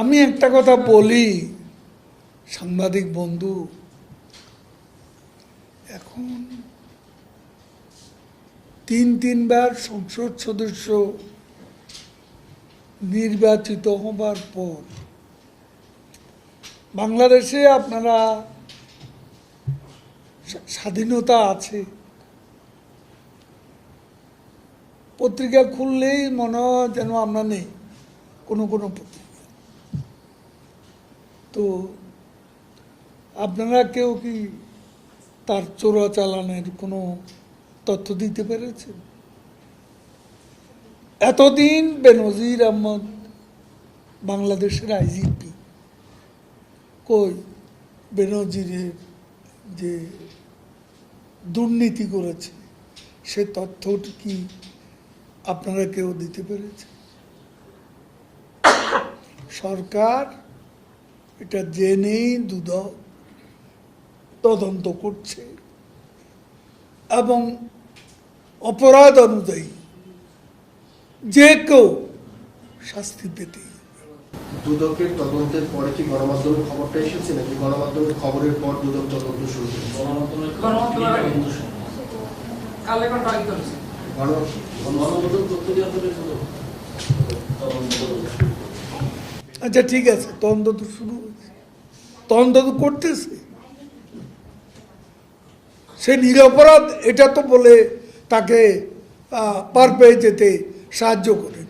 আমি একটা কথা বলি, সাংবাদিক বন্ধু। এখন তিন, তিনবার সংসদ সদস্য নির্বাচিত হবার পর বাংলাদেশে আপনারা স্বাধীনতা আছে। পত্রিকা খুললেই মনে হয় যেন আমরা নেই, কোনো কোনো পত্রিকা। তো আপনারা কেউ কি তার চোরা চালানের কোনো তথ্য দিতে পেরেছেন? এতদিন বেনজির আহমদ বাংলাদেশের আইজিপি। কই? বেনজিরের যে দুর্নীতি করেছে, সে তথ্যটি কি আপনারা কেউ দিতে পেরেছে সরকার এটা জেনেই দুদ তদন্ত করছে এবং অপরাধ অনুযায়ী যে কেউ শাস্তি পেতেই দুদকের তদন্তের পরে কি গণমাধ্যমের খবরটা এসেছে নাকি গণমাধ্যমের খবরের পর দুদক তদন্ত শুরু গণমাধ্যমের তথ্য আচ্ছা ঠিক আছে, তদন্ত তো শুরু হয়েছে। তদন্ত তো করতেছে। সে নিরপরাধ, এটা তো বলে তাকে পার পেয়ে যেতে সাহায্য করে।